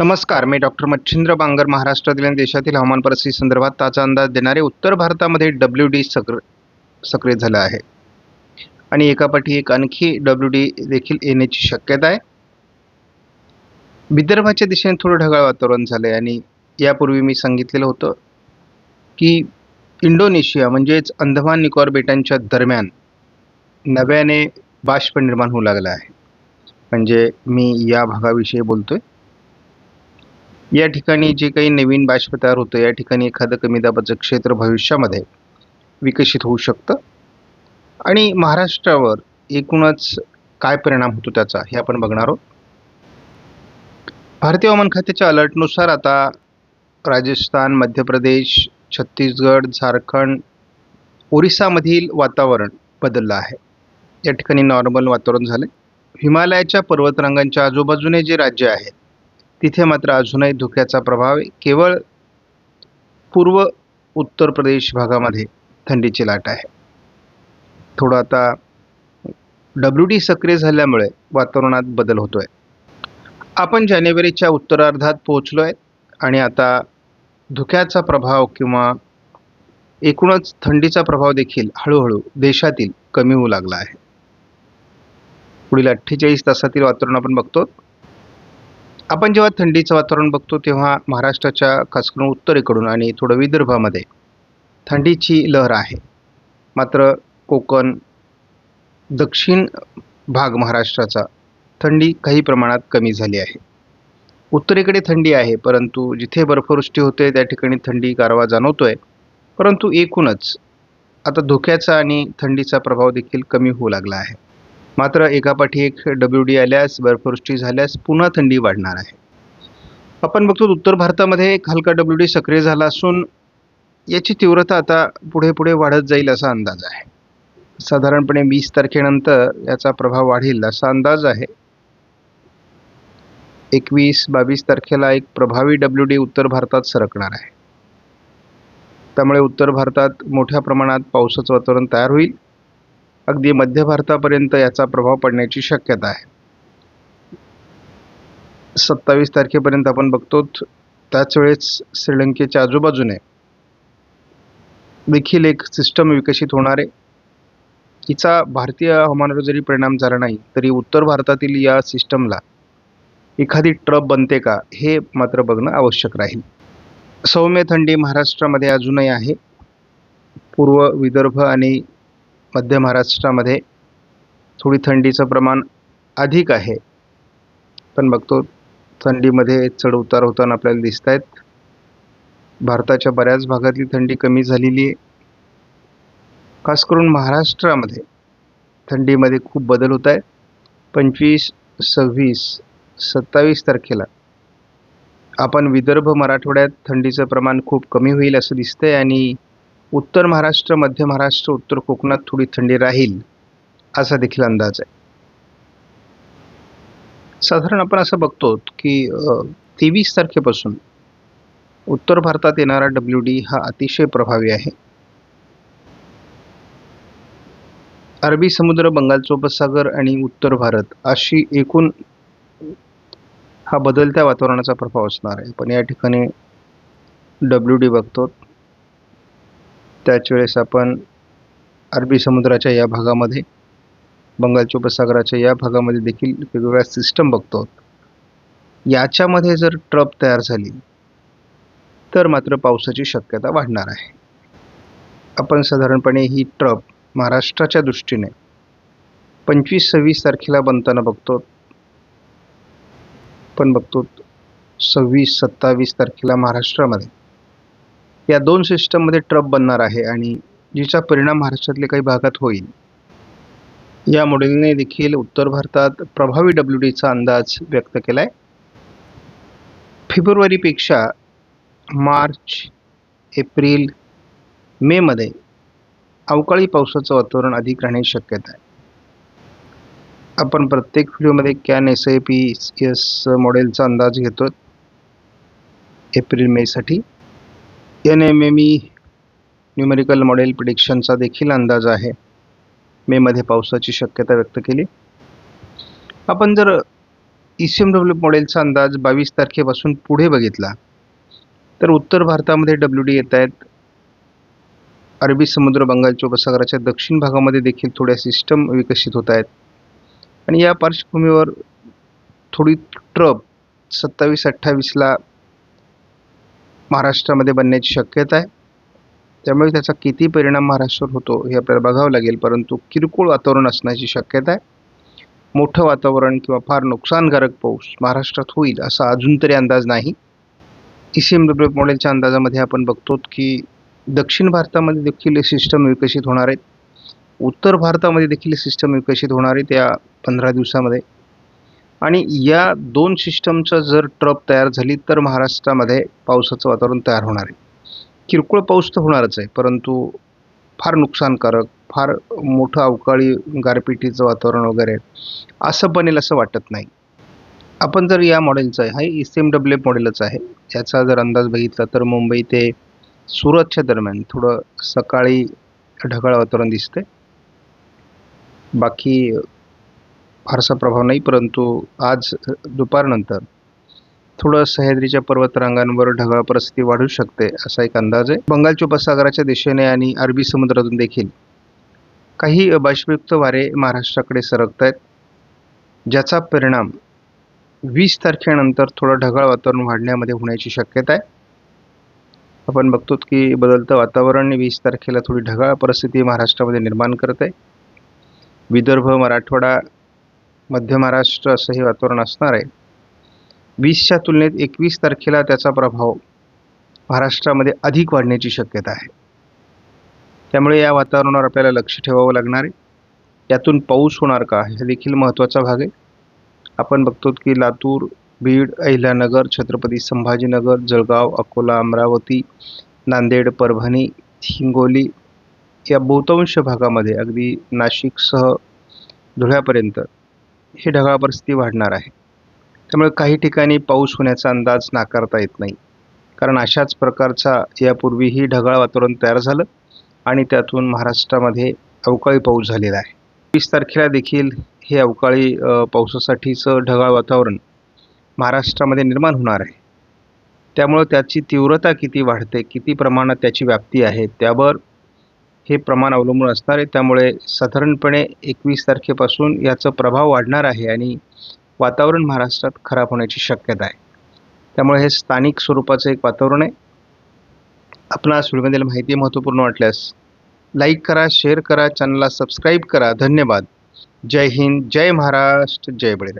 नमस्कार मी डॉक्टर मच्छिंद्र बांगर महाराष्ट्रातील आणि देशातील हवामान परिस्थिती संदर्भात ताजा अंदाज देणारे उत्तर भारतामध्ये डब्ल्यू डी सक्र सक्रिय झालं आहे. आणि एकापाठी एक आणखी डब्ल्यू डी देखील येण्याची शक्यता आहे. विदर्भाच्या दिशेने थोडं ढगाळ वातावरण झालं आहे आणि यापूर्वी मी सांगितलेलं होतं की इंडोनेशिया म्हणजेच अंदमान निकोबार बेटांच्या दरम्यान नव्याने बाष्प निर्माण होऊ लागला आहे. म्हणजे मी या भागाविषयी बोलतोय. या ठिकाणी जे काही नवीन बाष्प तयार होतं या ठिकाणी एखादं कमी दाबाचं क्षेत्र भविष्यामध्ये विकसित होऊ शकतं. आणि महाराष्ट्रावर एकूणच काय परिणाम होतो त्याचा हे आपण बघणार आहोत. भारतीय हवामान खात्याच्या अलर्टनुसार आता राजस्थान मध्य प्रदेश छत्तीसगड झारखंड ओरिसामधील वातावरण बदललं आहे. या ठिकाणी नॉर्मल वातावरण झालं हिमालयाच्या पर्वतरांगांच्या आजूबाजूने जे राज्य आहेत तिथे मात्र अजूनही धुक्याचा प्रभाव आहे. केवळ पूर्व उत्तर प्रदेश भागामध्ये थंडीची लाट आहे. थोडं आता डब्ल्यू डी सक्रिय झाल्यामुळे वातावरणात बदल होतोय. आपण जानेवारीच्या उत्तरार्धात पोहोचलो आहे आणि आता धुक्याचा प्रभाव किंवा एकूणच थंडीचा प्रभाव देखील हळूहळू देशातील कमी होऊ लागला आहे. पुढील अठ्ठेचाळीस तासातील वातावरण आपण बघतो. आपण जेव्हा थंडीचं वातावरण बघतो तेव्हा महाराष्ट्राच्या खास करून उत्तरेकडून आणि थोडं विदर्भामध्ये थंडीची लहर आहे. मात्र कोकण दक्षिण भाग महाराष्ट्राचा थंडी काही प्रमाणात कमी झाली आहे. उत्तरेकडे थंडी आहे परंतु जिथे बर्फवृष्टी होते त्या ठिकाणी थंडी गारवा जाणवतो आहे परंतु एकूणच आता धुक्याचा आणि थंडीचा प्रभाव देखील कमी होऊ लागला आहे. मात्र एकापाठी एक डब्ल्यू डी आल्यास बर्फवृष्टी झाल्यास पुन्हा थंडी वाढणार आहे. आपण बघतो उत्तर भारतामध्ये एक हलका डब्ल्यू डी सक्रिय झाला असून याची तीव्रता आता पुढे पुढे वाढत जाईल असा अंदाज आहे. साधारणपणे वीस तारखेनंतर याचा प्रभाव वाढेल असा अंदाज आहे. एकवीस बावीस तारखेला एक प्रभावी डब्ल्यू डी उत्तर भारतात सरकणार आहे. त्यामुळे उत्तर भारतात मोठ्या प्रमाणात पावसाचं वातावरण तयार होईल. अगदी मध्य भारतापर्यंत याचा प्रभाव पडण्याची शक्यता आहे. सत्तावीस तारखेपर्यंत आपण बघतो त्याच वेळेस श्रीलंकेच्या आजूबाजूने देखील एक सिस्टम विकसित होणार आहे. तिचा भारतीय हवामानावर जरी परिणाम झाला नाही तरी उत्तर भारतातील या सिस्टमला एखादी ट्रप बनते का हे मात्र बघणं आवश्यक राहील. सौम्य थंडी महाराष्ट्रामध्ये अजूनही आहे. पूर्व विदर्भ आणि मध्य महाराष्ट्रामध्ये थोडी थंडीचं प्रमाण अधिक आहे. पण बघतो थंडीमध्ये चढ उतार होताना आपल्याला दिसत आहेत भारताच्या बऱ्याच भागातली थंडी कमी झालेली आहे. खास करून महाराष्ट्रामध्ये थंडीमध्ये खूप बदल होत आहे पंचवीस सव्वीस सत्तावीस तारखेला आपण विदर्भ मराठवाड्यात थंडीचं प्रमाण खूप कमी होईल असं दिसतंय आणि उत्तर महाराष्ट्र मध्य महाराष्ट्र उत्तर कोकणात थोडी थंडी राहील असा देखील अंदाज आहे. साधारण आपण असं बघतो की तेवीस तारखेपासून उत्तर भारतात येणारा डब्ल्यू डी हा अतिशय प्रभावी आहे. अरबी समुद्र बंगालचा उपसागर आणि उत्तर भारत अशी एकूण हा बदलत्या वातावरणाचा प्रभाव असणार आहे. पण या ठिकाणी डब्ल्यू डी बघतो. त्याच वेळेस आपण अरबी समुद्राच्या या भागामध्ये बंगालच्या उपसागराच्या या भागामध्ये देखील वेगवेगळ्या सिस्टम बघतो. याच्यामध्ये जर ट्रप तयार झाली तर मात्र पावसाची शक्यता वाढणार आहे. आपण साधारणपणे ही ट्रप महाराष्ट्राच्या दृष्टीने पंचवीस सव्वीस तारखेला बनताना बघतो. पण बघतो सव्वीस सत्तावीस तारखेला महाराष्ट्रामध्ये. या दोन सिस्टममध्ये ट्रप बनणार आहे आणि जिचा परिणाम महाराष्ट्रातल्या काही भागात होईल. या मॉडेलने देखील उत्तर भारतात प्रभावी डब्ल्यू डीचा अंदाज व्यक्त केला आहे फेब्रुवारीपेक्षा मार्च एप्रिल मेमध्ये अवकाळी पावसाचं वातावरण अधिक राहण्याची शक्यता आहे. आपण प्रत्येक व्हिडिओमध्ये can S I P S मॉडेलचा अंदाज घेतो April मेसाठी. N M M E numerical model प्रिडिक्शनचा देखील अंदाज आहे. मेमध्ये पावसाची शक्यता व्यक्त केली. आपण जर ई सी एम डब्ल्यू मॉडेलचा अंदाज बावीस तारखेपासून पुढे बघितला तर उत्तर भारतामध्ये डब्ल्यू डी येत आहेत. अरबी समुद्र बंगालच्या उपसागराच्या दक्षिण भागामध्ये देखील थोड्या सिस्टम विकसित होत आहेत. आणि या पार्श्वभूमीवर थोडी ट्रप सत्तावीस अठ्ठावीसला महाराष्ट्रामध्ये बनण्याची शक्यता आहे. त्यामुळे त्याचा किती परिणाम महाराष्ट्रावर होतो हे आपल्याला बघावं लागेल. परंतु किरकोळ वातावरण असण्याची शक्यता आहे. मोठं वातावरण किंवा फार नुकसानकारक पाऊस महाराष्ट्रात होईल असा अजून तरी अंदाज नाही. ई सी एम डब्ल्यू मॉडेलच्या अंदाजामध्ये आपण बघतो की दक्षिण भारतामध्ये देखील सिस्टम विकसित होणार आहेत उत्तर भारतामध्ये देखील सिस्टम विकसित होणार आहेत या पंधरा दिवसामध्ये. आणि या दोन सिस्टमचं जर ट्रप तयार झाली तर महाराष्ट्रामध्ये पावसाचं वातावरण तयार होणार आहे. किरकोळ पाऊस तर होणारच आहे परंतु फार नुकसानकारक फार मोठं अवकाळी गारपिटीचं वातावरण वगैरे असं बनेल असं वाटत नाही. आपण जर या मॉडेलचं आहे हा ई सी एम डब्ल्यू मॉडेलच आहे याचा जर अंदाज बघितला तर मुंबई ते सुरतच्या दरम्यान थोडं सकाळी ढगाळ वातावरण दिसते बाकी फारसा प्रभाव नाही परंतु आज दुपारनंतर थोडं सह्याद्रीच्या पर्वतरांगांवर ढगाळ परिस्थिती वाढू शकते असा एक अंदाज आहे. बंगालच्या उपसागराच्या दिशेने आणि अरबी समुद्रातून देखील काही बाष्पयुक्त वारे महाराष्ट्राकडे सरकत आहेत ज्याचा परिणाम वीस तारखेनंतर थोडं ढगाळ वातावरण वाढण्यामध्ये होण्याची शक्यता आहे. आपण बघतो की बदलतं वातावरण वीस तारखेला थोडी ढगाळ परिस्थिती महाराष्ट्रामध्ये निर्माण करत आहे. विदर्भ मराठवाडा मध्य महाराष्ट्र असं हे वातावरण असणार आहे. वीसच्या तुलनेत एकवीस तारखेला त्याचा प्रभाव महाराष्ट्रामध्ये अधिक वाढण्याची शक्यता आहे. त्यामुळे या वातावरणावर आपल्याला लक्ष ठेवावं लागणार आहे. यातून पाऊस होणार का? हे देखील महत्त्वाचा भाग आहे. आपण बघतो की लातूर बीड अहिल्यानगर छत्रपती संभाजीनगर जळगाव अकोला अमरावती नांदेड परभणी हिंगोली या बहुतांश भागामध्ये अगदी नाशिकसह धुळ्यापर्यंत ही ढगाळ परिस्थिती वाढणार आहे. त्यामुळे काही ठिकाणी पाऊस होण्याचा अंदाज नाकारता येत नाही. कारण अशाच प्रकारचा यापूर्वीही ढगाळ वातावरण तयार झालं आणि त्यातून महाराष्ट्रामध्ये अवकाळी पाऊस झालेला आहे. वीस तारखेला देखील हे अवकाळी पावसासाठीचं ढगाळ वातावरण महाराष्ट्रामध्ये निर्माण होणार आहे. त्यामुळं त्याची तीव्रता किती वाढते किती प्रमाणात त्याची व्याप्ती आहे त्यावर हे प्रमाण अवलंबून असणार आहे. त्यामुळे साधारणपणे एकवीस तारखेपासून याचा प्रभाव वाढणार आहे आणि वातावरण महाराष्ट्रात खराब होण्याची शक्यता आहे. त्यामुळे हे स्थानिक स्वरूपाचं एक वातावरण आहे. आपणास व्हिडिओमधील माहिती महत्त्वपूर्ण वाटल्यास लाईक करा शेअर करा चॅनलला सबस्क्राईब करा. धन्यवाद. जय हिंद जय महाराष्ट्र जय बळीराम.